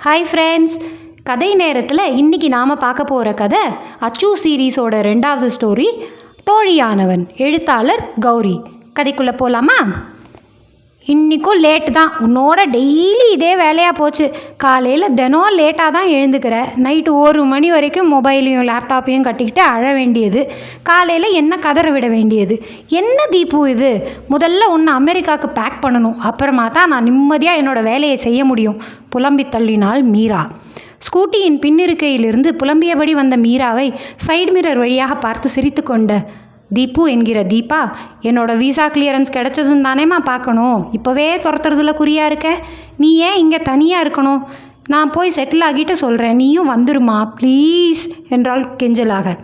Hi friends கதை நேரத்தில் இன்றைக்கி நாம் பார்க்க போகிற கதை அச்சு சீரீஸோட ரெண்டாவது ஸ்டோரி தோழியானவன் எழுத்தாளர் கௌரி. கதைக்குள்ளே போகலாமா இன்றைக்கும் லேட்டு தான். உன்னோட டெய்லி இதே வேலையாக போச்சு. காலையில் தினம் லேட்டாக தான் எழுந்துக்கிற. நைட்டு ஒரு மணி வரைக்கும் மொபைலையும் லேப்டாப்பையும் கட்டிக்கிட்டு அழ வேண்டியது. காலையில் என்ன கதற விட வேண்டியது? என்ன தீபு இது? முதல்ல ஒன்று அமெரிக்காவுக்கு பேக் பண்ணணும். அப்புறமா தான் நான் நிம்மதியாக என்னோடய வேலையை செய்ய முடியும். புலம்பி தள்ளினாள் மீரா. ஸ்கூட்டியின் பின்னிருக்கையிலிருந்து புலம்பியபடி வந்த மீராவை சைடு மிரர் வழியாக பார்த்து சிரித்துக்கொண்ட தீபு என்கிற தீபா என்னோட விசா கிளியரன்ஸ் கிடைச்சதும் தானேம்மா பார்க்கணும். இப்போவே துரத்துறதுல குறியா இருக்க? நீ ஏன் இங்கே தனியாக இருக்கணும்? நான் போய் செட்டில் ஆகிட்டு சொல்கிறேன் நீயும் வந்துருமா? ப்ளீஸ் என்றால் கெஞ்சலாக.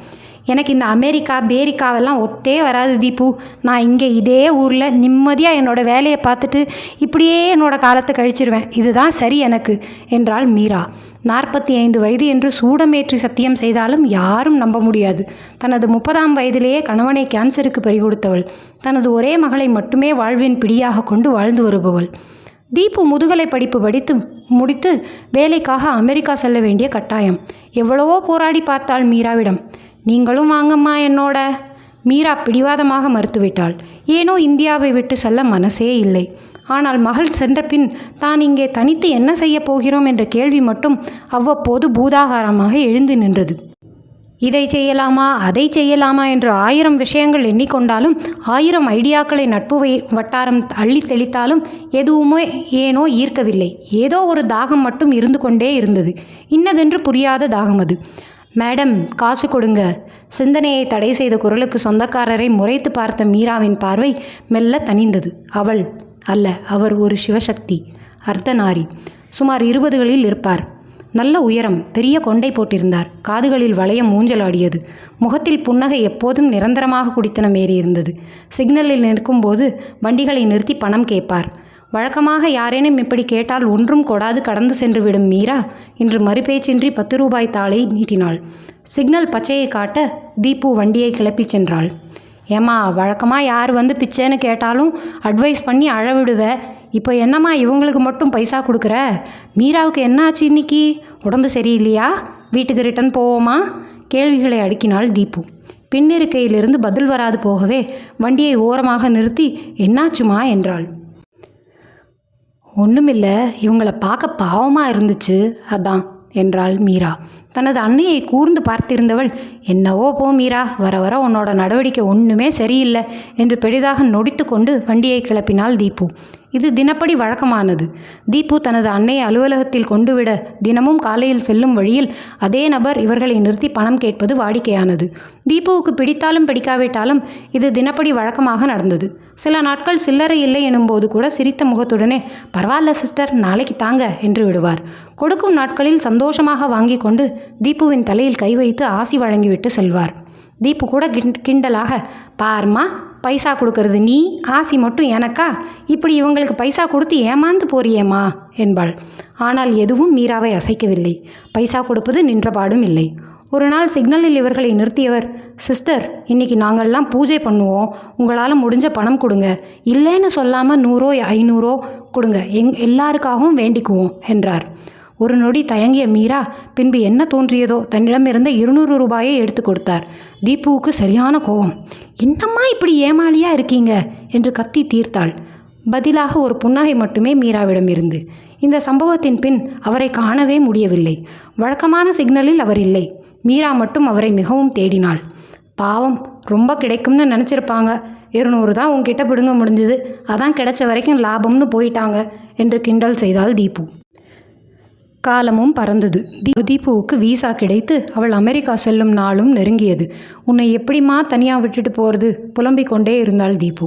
எனக்கு இந்த அமெரிக்கா பேரிக்காவெல்லாம் ஒத்தே வராது தீபு. நான் இங்கே இதே ஊரில் நிம்மதியாக என்னோட வேலையை பார்த்துட்டு இப்படியே என்னோடய காலத்தை கழிச்சிருவேன். இதுதான் சரி எனக்கு என்றாள் மீரா. நாற்பத்தி ஐந்து வயது என்று சூடமேற்றி சத்தியம் செய்தாலும் யாரும் நம்ப முடியாது. தனது முப்பதாம் வயதிலேயே கணவனை கேன்சருக்கு பறிகொடுத்தவள். தனது ஒரே மகளை மட்டுமே வாழ்வின் பிடியாக கொண்டு வாழ்ந்து வருபவள். தீபு முதுகலை படிப்பு படித்து முடித்து வேலைக்காக அமெரிக்கா செல்ல வேண்டிய கட்டாயம். எவ்வளவோ போராடி பார்த்தாள் மீராவிடம். நீங்களும் வாங்கம்மா என்னோட. மீரா பிடிவாதமாக மறுத்துவிட்டாள். ஏனோ இந்தியாவை விட்டு செல்ல மனசே இல்லை. ஆனால் மகள் சென்ற பின் தான் இங்கே தனித்து என்ன செய்யப் போகிறோம் என்ற கேள்வி மட்டும் அவ்வப்போது பூதாகாரமாக எழுந்து நின்றது. இதை செய்யலாமா அதை செய்யலாமா என்று ஆயிரம் விஷயங்கள் எண்ணிக்கொண்டாலும் ஆயிரம் ஐடியாக்களை நட்பு வட்டாரம் அள்ளி தெளித்தாலும் எதுவுமே ஏனோ ஈர்க்கவில்லை. ஏதோ ஒரு தாகம் மட்டும் இருந்து கொண்டே இருந்தது. இன்னதென்று புரியாத தாகம் அது. மேடம் காசு கொடுங்க. சிந்தனையை தடை செய்த குரலுக்கு சொந்தக்காரரை முறைத்து பார்த்த மீராவின் பார்வை மெல்ல தனிந்தது அவள் அல்ல அவர் ஒரு சிவசக்தி அர்த்தநாரி. சுமார் இருபதுகளில் இருப்பார். நல்ல உயரம் பெரிய கொண்டை போட்டிருந்தார். காதுகளில் வளையம் ஊஞ்சலாடியது. முகத்தில் புன்னகை எப்போதும் நிரந்தரமாக குடித்தனம் ஏறியிருந்தது. சிக்னலில் நிற்கும்போது வண்டிகளை நிறுத்தி பணம் கேட்பார். வழக்கமாக யாரேனும் இப்படி கேட்டால் ஒன்றும் கொடாது கடந்து சென்று விடும் மீரா? இன்று மறுபேச்சின்றி பத்து ரூபாய் தாளை நீட்டினாள். சிக்னல் பச்சையை காட்ட தீபு வண்டியை கிளப்பிச் சென்றாள். ஏம்மா வழக்கமாக யார் வந்து பிச்சைன்னு கேட்டாலும் அட்வைஸ் பண்ணி அழவிடுவ? இப்போ என்னம்மா இவங்களுக்கு மட்டும் பைசா கொடுக்குற? மீராவுக்கு என்ன ஆச்சு இன்னைக்கு? உடம்பு சரியில்லையா? வீட்டுக்கு ரிட்டன் போவோமா? கேள்விகளை அடுக்கினாள் தீபு பின்னிருக்கையிலிருந்து பதில் வராது போகவே வண்டியை ஓரமாக நிறுத்தி என்னாச்சுமா? என்றாள். ஒன்றுமில்ல இவங்கள பார்க்க பாவமாக இருந்துச்சு அதான் என்றாள் மீரா. தனது அன்னையை கூர்ந்து பார்த்திருந்தவள் என்னவோ போ மீரா வர வர உன்னோட நடவடிக்கை ஒன்றுமே சரியில்லை என்று பெரிதாக நொடித்து கொண்டு வண்டியை கிளப்பினாள் தீபு. இது தினப்படி வழக்கமானது. தீபு தனது அன்னை அலுவலகத்தில் கொண்டுவிட தினமும் காலையில் செல்லும் வழியில் அதே நபர் இவர்களை நிறுத்தி பணம் கேட்பது வாடிக்கையானது. தீபுவுக்கு பிடித்தாலும் பிடிக்காவிட்டாலும் இது தினப்படி வழக்கமாக நடந்தது. சில நாட்கள் சில்லறை இல்லை எனும்போது கூட சிரித்த முகத்துடனே பரவாயில்ல சிஸ்டர் நாளைக்கு தாங்க என்று விடுவார். கொடுக்கும் நாட்களில் சந்தோஷமாக வாங்கி கொண்டு தீபுவின் தலையில் கை வைத்து ஆசி வழங்கிவிட்டு செல்வார். தீபு கூட கிண்- கிண்டலாக பார்மா பைசா கொடுக்கறது நீ ஆசி மட்டும் எனக்கா? இப்படி இவங்களுக்கு பைசா கொடுத்து ஏமாந்து போறியேம்மா? என்பாள். ஆனால் எதுவும் மீராவை அசைக்கவில்லை. பைசா கொடுப்பது நின்றபாடும் இல்லை. ஒரு நாள் சிக்னலில் இவர்களை நிறுத்தியவர் சிஸ்டர் இன்னைக்கு நாங்கள்லாம் பூஜை பண்ணுவோம். உங்களால் முடிஞ்ச பணம் கொடுங்க. இல்லைன்னு சொல்லாமல் நூறோ ஐநூறோ கொடுங்க. எங் எல்லாருக்காகவும் வேண்டிக்குவோம் என்றார். ஒரு நொடி தயங்கிய மீரா பின்பு என்ன தோன்றியதோ? தன்னிடமிருந்த இருநூறு ரூபாயை எடுத்து கொடுத்தார். தீபுவுக்கு சரியான கோபம். என்னம்மா இப்படி ஏமாளியாக இருக்கீங்க? என்று கத்தி தீர்த்தாள். பதிலாக ஒரு புன்னகை மட்டுமே மீராவிடம் இருந்து இந்த சம்பவத்தின் பின் அவரை காணவே முடியவில்லை. வழக்கமான சிக்னலில் அவர் இல்லை. மீரா மட்டும் அவரை மிகவும் தேடினாள். பாவம் ரொம்ப கிடைக்கும்னு நினச்சிருப்பாங்க. இருநூறு தான் உங்ககிட்ட பிடுங்க முடிஞ்சது. அதான் கிடைச்ச வரைக்கும் லாபம்னு போயிட்டாங்க என்று கிண்டல் செய்தாள் தீபு. காலமும் பறந்தது. தீபுவுக்கு வீசா கிடைத்து அவள் அமெரிக்கா செல்லும் நாளும் நெருங்கியது. உன்னை எப்படிம்மா தனியாக விட்டுட்டு போகிறது புலம்பிக் கொண்டே இருந்தாள் தீபு.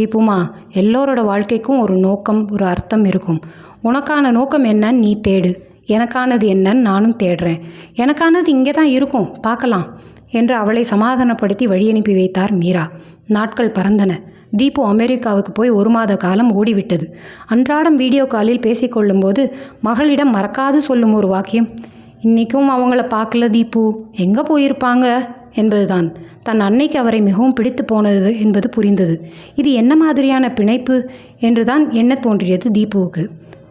தீபுமா எல்லோரோட வாழ்க்கைக்கும் ஒரு நோக்கம் ஒரு அர்த்தம் இருக்கும். உனக்கான நோக்கம் என்னன்னு நீ தேடு. எனக்கானது என்னன்னு நானும் தேடுறேன். எனக்கானது இங்கே தான் இருக்கும். பார்க்கலாம். என்று அவளை சமாதானப்படுத்தி வழியனுப்பி வைத்தார் மீரா. நாட்கள் பறந்தன. தீபு அமெரிக்காவுக்கு போய் ஒரு மாத காலம் ஓடிவிட்டது. அன்றாடம் வீடியோ காலில் பேசிக்கொள்ளும்போது மகளிடம் மறக்காது சொல்லும் ஒரு வாக்கியம் இன்றைக்கும் அவங்கள பார்க்கல தீபு எங்கே போயிருப்பாங்க? என்பதுதான். தன் அன்னைக்கு அவரை மிகவும் பிடித்து போனது என்பது புரிந்தது. இது என்ன மாதிரியான பிணைப்பு? என்றுதான் என்ன தோன்றியது தீபுவுக்கு.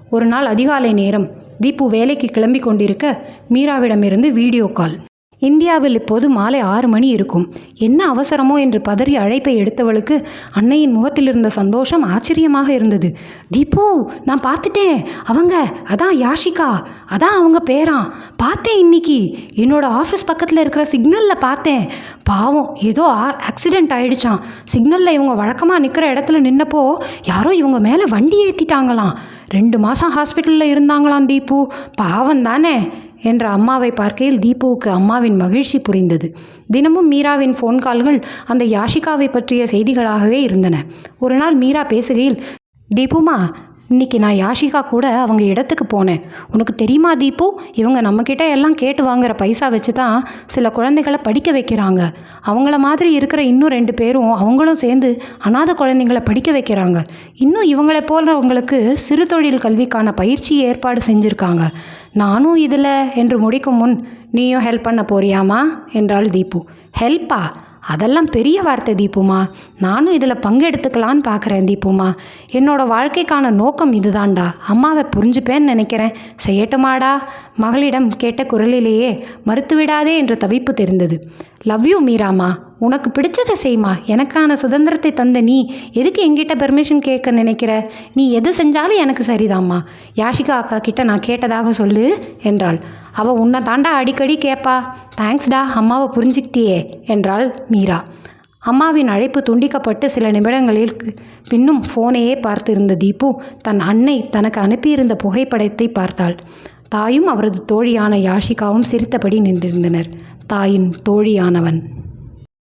ஒரு நாள் அதிகாலை நேரம் தீபு வேலைக்கு கிளம்பி கொண்டிருக்க மீராவிடமிருந்து வீடியோ கால். இந்தியாவில் இப்போது மாலை ஆறு மணி இருக்கும். என்ன அவசரமோ என்று பதறி அழைப்பை எடுத்தவளுக்கு அன்னையின் முகத்தில் இருந்த சந்தோஷம் ஆச்சரியமாக இருந்தது. தீபு நான் பார்த்துட்டேன். அவங்க அதான் யாஷிகா. அதான் அவங்க பேரான். பார்த்தேன் இன்னைக்கு. என்னோட ஆஃபீஸ் பக்கத்தில் இருக்கிற சிக்னலில் பார்த்தேன். பாவம் ஏதோ ஆக்சிடெண்ட் ஆயிடுச்சான் சிக்னலில் இவங்க வழக்கமாக நிற்கிற இடத்துல நின்னப்போ யாரோ இவங்க மேலே வண்டி ஏற்றிட்டாங்களாம் ரெண்டு மாதம் ஹாஸ்பிட்டலில் இருந்தாங்களாம் தீபு. பாவம் தானே என்ற அம்மாவை பார்க்கையில் தீபுவுக்கு அம்மாவின் மகிழ்ச்சி புரிந்தது. தினமும் மீராவின் ஃபோன் கால்கள் அந்த யாஷிகாவை பற்றிய செய்திகளாகவே இருந்தன. ஒரு நாள் மீரா பேசுகையில் தீபுமா இன்னைக்கு நான் யாஷிகா கூட அவங்க இடத்துக்கு போனேன். உனக்கு தெரியுமா தீபு? இவங்க நம்மக்கிட்ட எல்லாம் கேட்டு வாங்குற பைசா வச்சு தான் சில குழந்தைகளை படிக்க வைக்கிறாங்க. அவங்கள மாதிரி இருக்கிற இன்னும் ரெண்டு பேரும் அவங்களும் சேர்ந்து அனாதை குழந்தைங்களை படிக்க வைக்கிறாங்க. இன்னும் இவங்களை போலவங்களுக்கு சிறு தொழில் கல்விக்கான பயிற்சி ஏற்பாடு செஞ்சுருக்காங்க. நானும் இதில் என்று முடிக்கும் முன் நீயும் ஹெல்ப் பண்ண போறியாமா? என்றாள் தீபு. ஹெல்ப்பா அதெல்லாம் பெரிய வார்த்தை தீபுமா. நானும் இதில் பங்கெடுத்துக்கலான்னு பார்க்குறேன் தீபுமா. என்னோட வாழ்க்கைக்கான நோக்கம் இதுதான்டா. அம்மாவை புரிஞ்சுப்பேன்னு நினைக்கிறேன். செய்யட்டுமாடா. மகளிடம் கேட்ட குரலிலேயே மறுத்துவிடாதே என்ற தவிப்பு தெரிந்தது. லவ் யூ மீராமா. உனக்கு பிடிச்சதை செய்மா. எனக்கான சுதந்திரத்தை தந்த நீ எதுக்கு என்கிட்ட பெர்மிஷன் கேட்க நினைக்கிற? நீ எது செஞ்சாலும் எனக்கு சரிதாம்மா. யாஷிகா அக்கா கிட்ட நான் கேட்டதாக சொல்லு என்றாள். அவள் உன்னை தாண்டா அடிக்கடி கேட்பா தேங்க்ஸ்டா அம்மாவை புரிஞ்சுக்கிட்டியே என்றாள் மீரா. அம்மாவின் அழைப்பு துண்டிக்கப்பட்டு சில நிமிடங்களில் பின்னும் ஃபோனையே பார்த்திருந்த தீபு தன் அன்னை தனக்கு அனுப்பியிருந்த புகைப்படத்தை பார்த்தாள். தாயும் அவரது தோழியான யாஷிகாவும் சிரித்தபடி நின்றிருந்தனர். தாயின் தோழியானவன்.